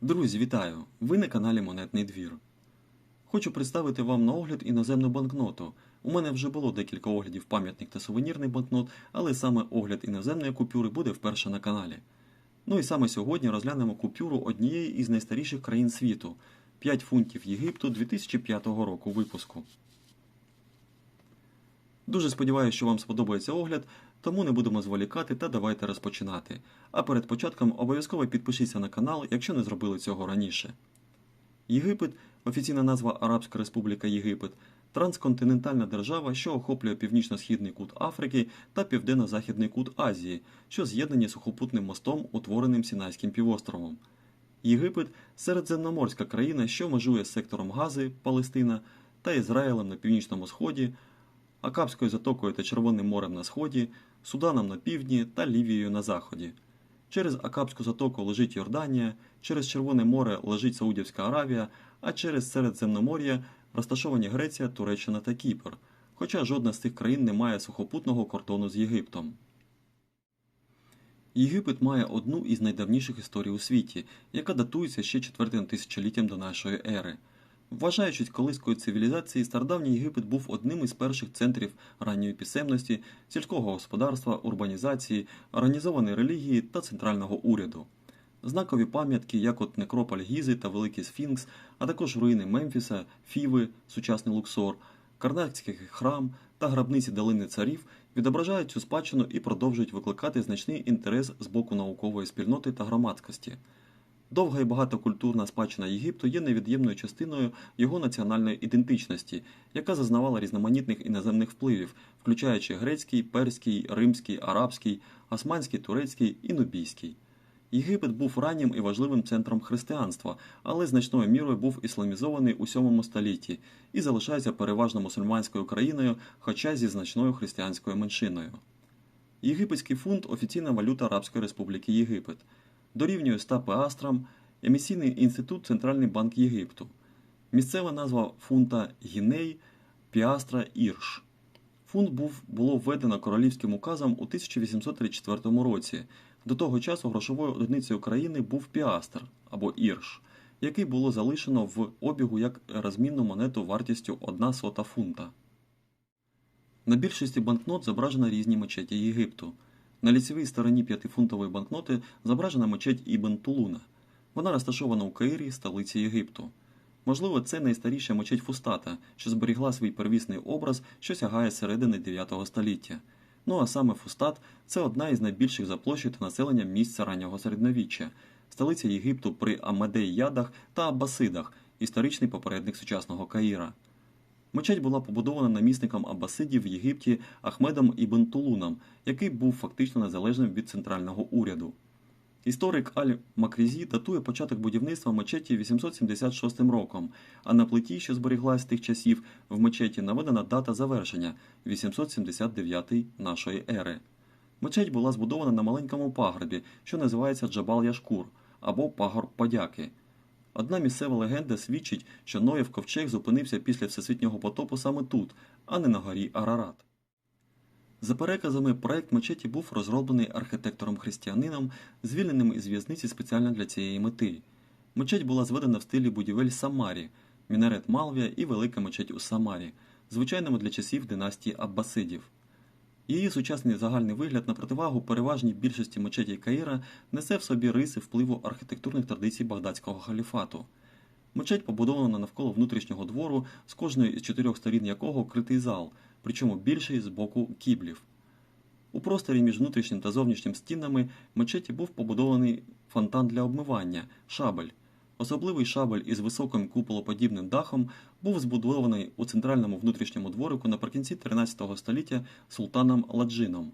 Друзі, вітаю! Ви на каналі Монетний двір. Хочу представити вам на огляд іноземну банкноту. У мене вже було декілька оглядів пам'ятник та сувенірний банкнот, але саме огляд іноземної купюри буде вперше на каналі. Ну і саме сьогодні розглянемо купюру однієї із найстаріших країн світу 5 фунтів Єгипту 2005 року випуску. Дуже сподіваюся, що вам сподобається огляд, тому не будемо зволікати та давайте розпочинати. А перед початком обов'язково підпишіться на канал, якщо не зробили цього раніше. Єгипет офіційна назва Арабська Республіка Єгипет, трансконтинентальна держава, що охоплює північно-східний кут Африки та південно-західний кут Азії, що з'єднані сухопутним мостом, утвореним Сінайським півостровом. Єгипет середземноморська країна, що межує з сектором Гази, Палестина та Ізраїлем на північному сході, Акапською затокою та Червоним морем на сході, Суданом на півдні та Лівією на заході. Через Акапську затоку лежить Йорданія, через Червоне море лежить Саудівська Аравія, а через Середземномор'я розташовані Греція, Туреччина та Кіпр, хоча жодна з цих країн не має сухопутного кордону з Єгиптом. Єгипет має одну із найдавніших історій у світі, яка датується ще четвертим тисячоліттям до нашої ери. Вважаючись колискою цивілізації, стародавній Єгипет був одним із перших центрів ранньої писемності, сільського господарства, урбанізації, організованої релігії та центрального уряду. Знакові пам'ятки, як от Некрополь Гізи та Великий Сфінкс, а також руїни Мемфіса, Фіви, сучасний Луксор, Карнакський храм та гробниці долини царів відображають цю спадщину і продовжують викликати значний інтерес з боку наукової спільноти та громадськості. Довга і багатокультурна спадщина Єгипту є невід'ємною частиною його національної ідентичності, яка зазнавала різноманітних іноземних впливів, включаючи грецький, перський, римський, арабський, османський, турецький і нубійський. Єгипет був раннім і важливим центром християнства, але значною мірою був ісламізований у 7 столітті і залишається переважно мусульманською країною, хоча зі значною християнською меншиною. Єгипетський фунт офіційна валюта Арабської Республіки Єгипет. Дорівнює 100 пеастрам, емісійний інститут Центральний банк Єгипту. Місцева назва фунта Гіней Піастра Ірш. Фунт був було введено королівським указом у 1834 році. До того часу грошовою одиницею країни був піастр або ірш, який було залишено в обігу як розмінну монету вартістю 1 сота фунта. На більшості банкнот зображено різні мечеті Єгипту. На ліцевій стороні 5-фунтової банкноти зображена мечеть Ібн Тулуна. Вона розташована у Каїрі, столиці Єгипту. Можливо, це найстаріша мечеть Фустата, що зберігла свій первісний образ, що сягає середини 9 століття. Ну а саме Фустат це одна із найбільших за площею та населенням місць раннього середньовіччя, столиця Єгипту при Амадей-Ядах та Аббасидах, історичний попередник сучасного Каїра. Мечеть була побудована намісником Аббасидів в Єгипті Ахмедом Ібн Тулуном, який був фактично незалежним від центрального уряду. Історик Аль Макрізі датує початок будівництва мечеті 876 роком, а на плиті, що зберіглась з тих часів, в мечеті наведена дата завершення 879 нашої ери. Мечеть була збудована на маленькому пагорбі, що називається Джабал Яшкур або Пагорб Подяки. Одна місцева легенда свідчить, що Ноєв ковчег зупинився після всесвітнього потопу саме тут, а не на горі Арарат. За переказами, проект мечеті був розроблений архітектором-християнином, звільненим із в'язниці спеціально для цієї мети. Мечеть була зведена в стилі будівель Самарі, мінарет Малвія і велика мечеть у Самарі, звичайному для часів династії Аббасидів. Її сучасний загальний вигляд на противагу переважній більшості мечетій Каїра несе в собі риси впливу архітектурних традицій багдадського халіфату. Мечеть побудована навколо внутрішнього двору, з кожної із чотирьох сторін якого критий зал, причому більший з боку кіблів. У просторі між внутрішнім та зовнішнім стінами мечеті був побудований фонтан для обмивання шабель. Особливий шабель із високим куполоподібним дахом був збудований у центральному внутрішньому дворику наприкінці 13 століття султаном Ладжином.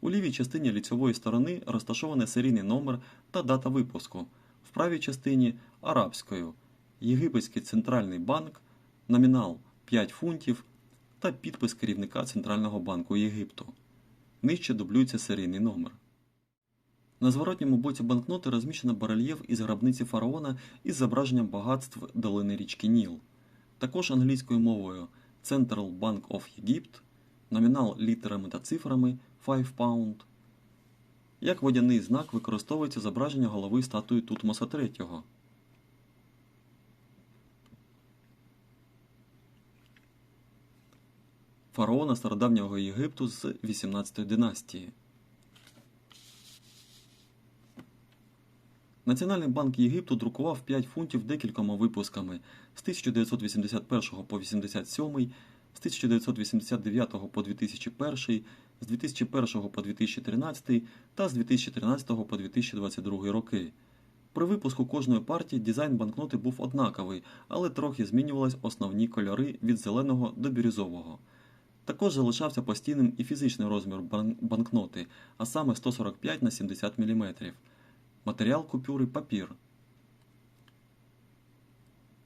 У лівій частині ліцьової сторони розташований серійний номер та дата випуску, в правій частині арабською Єгипетський центральний банк, номінал 5 фунтів та підпис керівника Центрального банку Єгипту. Нижче дублюється серійний номер. На зворотньому боці банкноти розміщено барельєф із гробниці фараона із зображенням багатств долини річки Ніл. Також англійською мовою Central Bank of Egypt, номінал літерами та цифрами 5 pound. Як водяний знак використовується зображення голови статуї Тутмоса III. Фараона стародавнього Єгипту з 18 династії. Національний банк Єгипту друкував 5 фунтів декількома випусками з 1981 по 87, з 1989 по 2001, з 2001 по 2013 та з 2013 по 2022 роки. При випуску кожної партії дизайн банкноти був однаковий, але трохи змінювались основні кольори від зеленого до бірюзового. Також залишався постійним і фізичний розмір банкноти, а саме 145 на 70 мм. Матеріал купюри папір.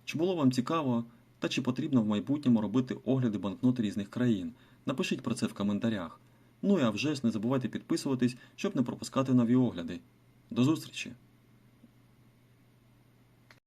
Чи було вам цікаво та чи потрібно в майбутньому робити огляди банкнот різних країн? Напишіть про це в коментарях. Ну і а вже ж не забувайте підписуватись, щоб не пропускати нові огляди. До зустрічі!